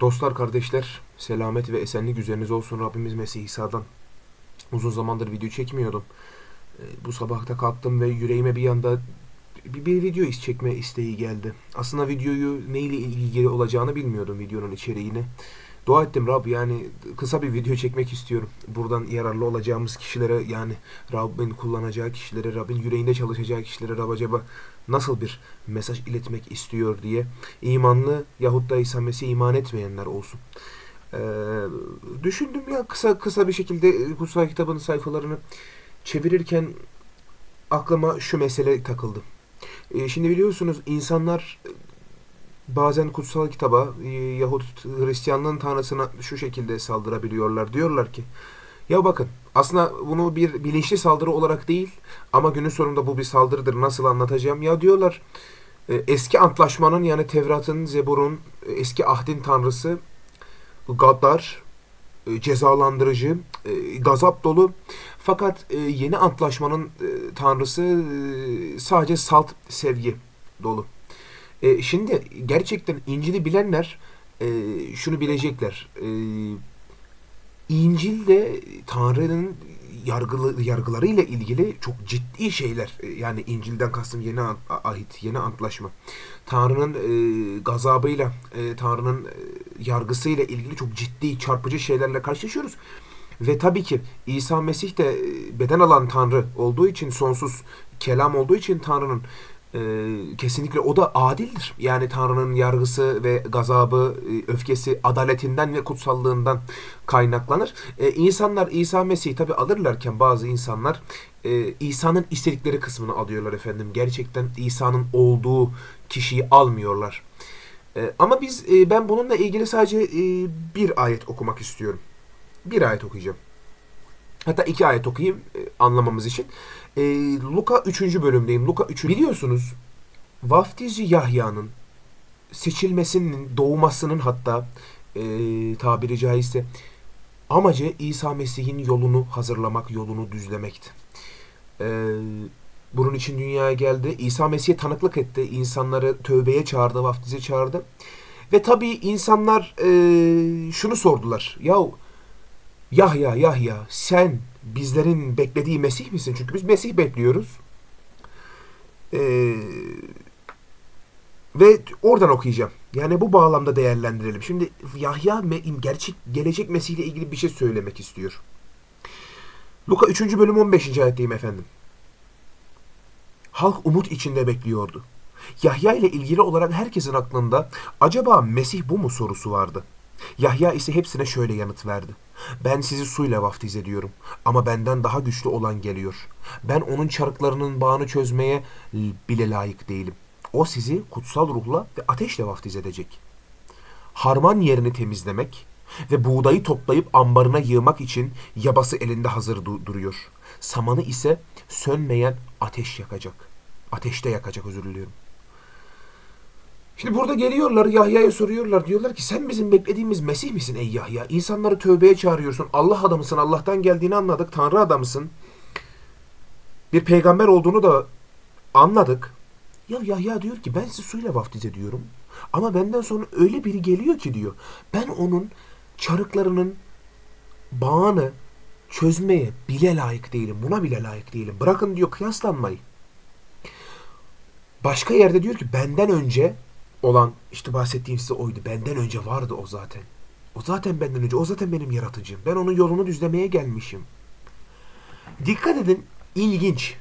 Dostlar, kardeşler, selamet ve esenlik üzerinize olsun Rabbimiz Mesih İsa'dan. Uzun zamandır video çekmiyordum. Ee, Bu sabah da kalktım ve yüreğime bir yanda bir, bir video is çekme isteği geldi. Aslında videoyu neyle ilgili olacağını bilmiyordum videonun içeriğini. Dua ettim Rab yani kısa bir video çekmek istiyorum. Buradan yararlı olacağımız kişilere yani Rabbin kullanacağı kişilere, Rabbin yüreğinde çalışacağı kişilere Rab acaba nasıl bir mesaj iletmek istiyor diye imanlı yahut da İsa Mesih'e iman etmeyenler olsun. Ee, düşündüm ya kısa kısa bir şekilde kutsal kitabın sayfalarını çevirirken aklıma şu mesele takıldı. Ee, şimdi biliyorsunuz insanlar bazen kutsal kitaba e, yahut Hristiyanlığın tanrısına şu şekilde saldırabiliyorlar. Diyorlar ki ya bakın aslında bunu bir bilinçli saldırı olarak değil ama günün sonunda bu bir saldırıdır. Nasıl anlatacağım? Ya diyorlar e, eski antlaşmanın yani Tevrat'ın, Zebur'un, e, eski ahdin tanrısı gaddar, e, cezalandırıcı, gazap dolu. Fakat yeni antlaşmanın tanrısı sadece salt sevgi dolu. Şimdi gerçekten İncil'i bilenler şunu bilecekler. İncil'de Tanrı'nın yargılı, yargılarıyla ilgili çok ciddi şeyler. e, Yani İncil'den kastım yeni ahit, yeni antlaşma. Tanrı'nın e, gazabıyla, e, Tanrı'nın e, yargısıyla ilgili çok ciddi, çarpıcı şeylerle karşılaşıyoruz. Ve tabii ki İsa Mesih de e, beden alan Tanrı olduğu için, sonsuz kelam olduğu için Tanrı'nın e, kesinlikle o da adildir. Yani Tanrı'nın yargısı ve gazabı, e, öfkesi adaletinden ve kutsallığından kaynaklanır. E, insanlar İsa Mesih'i tabi alırlarken bazı insanlar e, İsa'nın istedikleri kısmını alıyorlar efendim. Gerçekten İsa'nın olduğu kişiyi almıyorlar. E, ama biz e, ben bununla ilgili sadece bir ayet okumak istiyorum. Bir ayet okuyacağım. Hatta iki ayet okuyayım anlamamız için. E, Luka 3. bölümdeyim. Luka 3. Biliyorsunuz vaftizci Yahya'nın seçilmesinin, doğmasının hatta e, tabiri caizse amacı İsa Mesih'in yolunu hazırlamak, yolunu düzlemekti. E, bunun için dünyaya geldi. İsa Mesih'e tanıklık etti. İnsanları tövbeye çağırdı, vaftize çağırdı. Ve tabii insanlar e, şunu sordular. Yahu Yahya, Yahya sen bizlerin beklediği Mesih misin? Çünkü biz Mesih bekliyoruz. Ee, ve oradan okuyacağım. Yani bu bağlamda değerlendirelim. Şimdi Yahya gerçek gelecek Mesih ile ilgili bir şey söylemek istiyor. Luka 3. bölüm 15. ayetteyim efendim. Halk umut içinde bekliyordu. Yahya ile ilgili olarak herkesin aklında acaba Mesih bu mu sorusu vardı. Yahya ise hepsine şöyle yanıt verdi. Ben sizi suyla vaftiz ediyorum ama benden daha güçlü olan geliyor. Ben onun çarıklarının bağını çözmeye bile layık değilim. O sizi kutsal ruhla ve ateşle vaftiz edecek. Harman yerini temizlemek ve buğdayı toplayıp ambarına yığmak için yabası elinde hazır du- duruyor. Samanı ise sönmeyen ateş yakacak. Ateşte yakacak özür diliyorum. Şimdi burada geliyorlar Yahya'ya soruyorlar. Diyorlar ki sen bizim beklediğimiz Mesih misin ey Yahya? İnsanları tövbeye çağırıyorsun. Allah adamısın. Allah'tan geldiğini anladık. Tanrı adamısın. Bir peygamber olduğunu da anladık. Ya Yahya diyor ki ben sizi suyla vaftiz ediyorum. Ama benden sonra öyle biri geliyor ki diyor. Ben onun çarıklarının bağını çözmeye bile layık değilim. Buna bile layık değilim. Bırakın diyor kıyaslanmayı. Başka yerde diyor ki benden önce olan işte bahsettiğim size oydu. Benden önce vardı o zaten. O zaten benden önce. O zaten benim yaratıcım. Ben onun yolunu düzlemeye gelmişim. Dikkat edin. ilginç.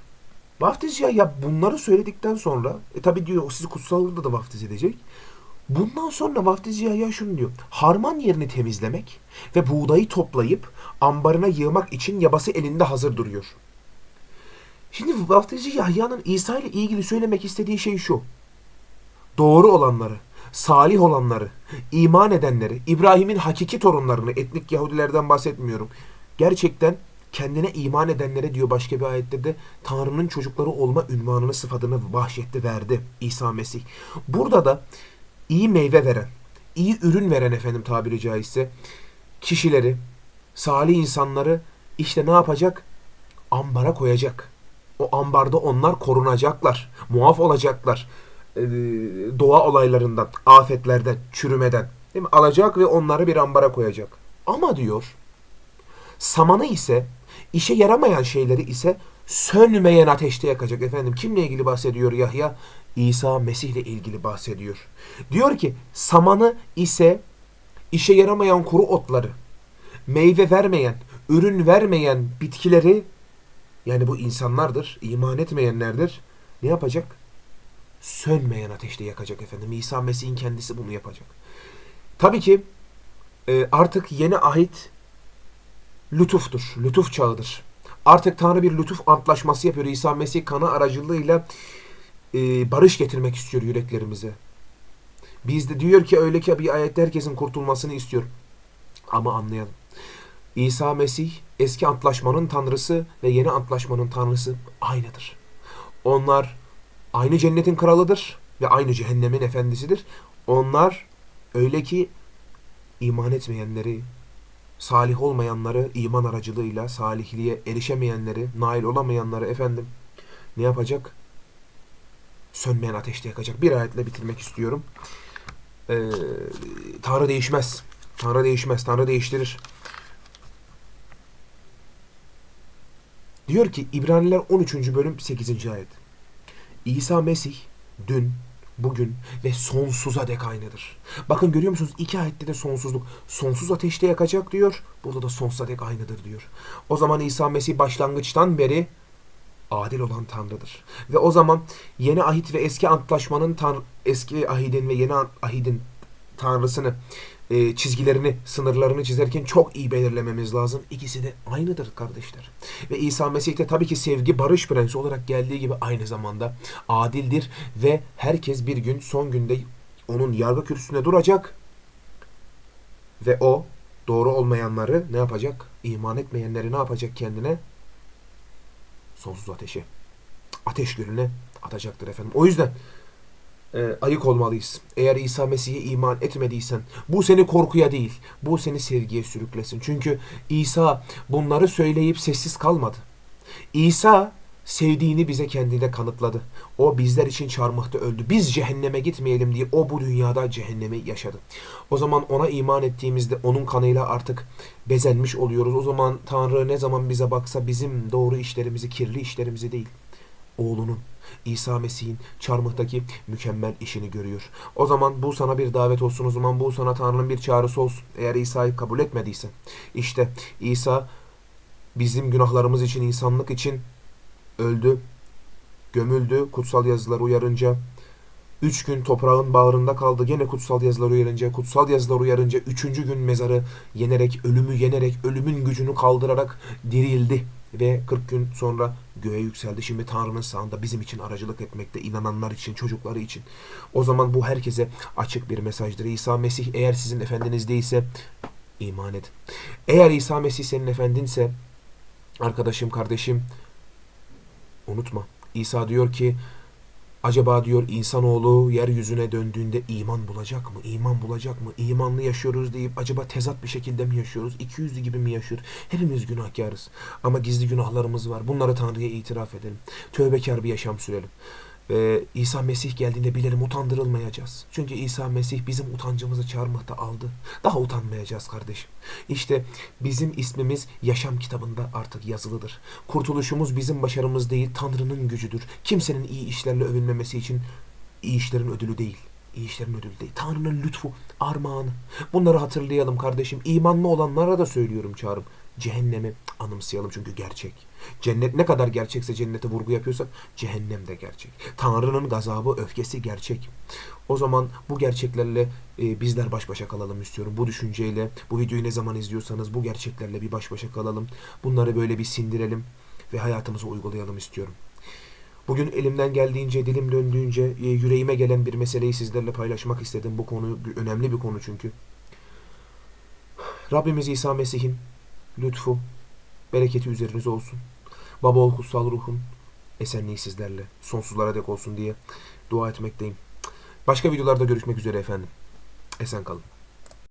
Vaftiz ya, ya bunları söyledikten sonra e tabi diyor o sizi kutsallıkta da vaftiz edecek. Bundan sonra vaftiz ya şunu diyor. Harman yerini temizlemek ve buğdayı toplayıp ambarına yığmak için yabası elinde hazır duruyor. Şimdi vaftizci Yahya'nın İsa ile ilgili söylemek istediği şey şu. Doğru olanları, salih olanları, iman edenleri, İbrahim'in hakiki torunlarını, etnik Yahudilerden bahsetmiyorum. Gerçekten kendine iman edenlere diyor başka bir ayette de Tanrı'nın çocukları olma ünvanını sıfatını bahşetti verdi İsa Mesih. Burada da iyi meyve veren, iyi ürün veren efendim tabiri caizse kişileri, salih insanları işte ne yapacak? Ambara koyacak. O ambarda onlar korunacaklar, muaf olacaklar. Ee, doğa olaylarından, afetlerden, çürümeden. Değil mi? Alacak ve onları bir ambara koyacak. Ama diyor samanı ise işe yaramayan şeyleri ise sönmeyen ateşte yakacak. Efendim kimle ilgili bahsediyor Yahya? İsa Mesih ile ilgili bahsediyor. Diyor ki samanı ise işe yaramayan kuru otları, meyve vermeyen, ürün vermeyen bitkileri yani bu insanlardır, iman etmeyenlerdir. Ne yapacak? Sönmeyen ateşte yakacak efendim. İsa Mesih'in kendisi bunu yapacak. Tabii ki e, artık yeni ahit lütuftur, lütuf çağıdır. Artık Tanrı bir lütuf antlaşması yapıyor. İsa Mesih kanı aracılığıyla e, barış getirmek istiyor yüreklerimize. Biz de diyor ki öyle ki bir ayette herkesin kurtulmasını istiyor. Ama anlayalım. İsa Mesih eski antlaşmanın tanrısı ve yeni antlaşmanın tanrısı aynıdır. Onlar aynı cennetin kralıdır ve aynı cehennemin efendisidir. Onlar öyle ki iman etmeyenleri, salih olmayanları iman aracılığıyla salihliğe erişemeyenleri, nail olamayanları efendim ne yapacak? Sönmeyen ateşte yakacak. Bir ayetle bitirmek istiyorum. Ee, Tanrı değişmez. Tanrı değişmez. Tanrı değiştirir. Diyor ki İbraniler 13. bölüm 8. ayet. İsa Mesih dün, bugün ve sonsuza dek aynıdır. Bakın görüyor musunuz? İki ayette de sonsuzluk. Sonsuz ateşte yakacak diyor. Burada da sonsuza dek aynıdır diyor. O zaman İsa Mesih başlangıçtan beri adil olan Tanrı'dır. Ve o zaman yeni ahit ve eski antlaşmanın tan eski ahidin ve yeni ahidin Tanrısını e, çizgilerini, sınırlarını çizerken çok iyi belirlememiz lazım. İkisi de aynıdır kardeşler. Ve İsa Mesih de tabii ki sevgi, barış prensi olarak geldiği gibi aynı zamanda adildir ve herkes bir gün son günde onun yargı kürsüsünde duracak ve o doğru olmayanları ne yapacak? İman etmeyenleri ne yapacak kendine? Sonsuz ateşe. Ateş gölüne atacaktır efendim. O yüzden e, ayık olmalıyız. Eğer İsa Mesih'e iman etmediysen bu seni korkuya değil, bu seni sevgiye sürüklesin. Çünkü İsa bunları söyleyip sessiz kalmadı. İsa sevdiğini bize kendine kanıtladı. O bizler için çarmıhta öldü. Biz cehenneme gitmeyelim diye o bu dünyada cehennemi yaşadı. O zaman ona iman ettiğimizde onun kanıyla artık bezenmiş oluyoruz. O zaman Tanrı ne zaman bize baksa bizim doğru işlerimizi, kirli işlerimizi değil, oğlunun İsa Mesih'in çarmıhtaki mükemmel işini görüyor. O zaman bu sana bir davet olsun. O zaman bu sana Tanrı'nın bir çağrısı olsun. Eğer İsa'yı kabul etmediysen. İşte İsa bizim günahlarımız için, insanlık için öldü, gömüldü. Kutsal yazılar uyarınca Üç gün toprağın bağrında kaldı. Gene kutsal yazılar uyarınca, kutsal yazılar uyarınca üçüncü gün mezarı yenerek, ölümü yenerek, ölümün gücünü kaldırarak dirildi. Ve 40 gün sonra göğe yükseldi. Şimdi Tanrı'nın sağında bizim için aracılık etmekte, inananlar için, çocukları için. O zaman bu herkese açık bir mesajdır. İsa Mesih eğer sizin efendiniz değilse iman edin. Eğer İsa Mesih senin efendinse, arkadaşım, kardeşim, unutma. İsa diyor ki, Acaba diyor insanoğlu yeryüzüne döndüğünde iman bulacak mı? İman bulacak mı? İmanlı yaşıyoruz deyip acaba tezat bir şekilde mi yaşıyoruz? İki yüzlü gibi mi yaşıyoruz? Hepimiz günahkarız. Ama gizli günahlarımız var. Bunları Tanrı'ya itiraf edelim. Tövbekar bir yaşam sürelim. Ve İsa Mesih geldiğinde bilelim utandırılmayacağız. Çünkü İsa Mesih bizim utancımızı çarmıhta aldı. Daha utanmayacağız kardeşim. İşte bizim ismimiz yaşam kitabında artık yazılıdır. Kurtuluşumuz bizim başarımız değil, Tanrı'nın gücüdür. Kimsenin iyi işlerle övünmemesi için iyi işlerin ödülü değil. İyi işlerin ödülü değil. Tanrı'nın lütfu, armağanı. Bunları hatırlayalım kardeşim. İmanlı olanlara da söylüyorum çağrım cehennemi anımsayalım çünkü gerçek. Cennet ne kadar gerçekse cennete vurgu yapıyorsak cehennem de gerçek. Tanrı'nın gazabı, öfkesi gerçek. O zaman bu gerçeklerle e, bizler baş başa kalalım istiyorum. Bu düşünceyle, bu videoyu ne zaman izliyorsanız bu gerçeklerle bir baş başa kalalım. Bunları böyle bir sindirelim ve hayatımıza uygulayalım istiyorum. Bugün elimden geldiğince, dilim döndüğünce e, yüreğime gelen bir meseleyi sizlerle paylaşmak istedim. Bu konu önemli bir konu çünkü. Rabbimiz İsa Mesih'in lütfu, bereketi üzerinize olsun. Baba ol kutsal ruhun esenliği sizlerle sonsuzlara dek olsun diye dua etmekteyim. Başka videolarda görüşmek üzere efendim. Esen kalın.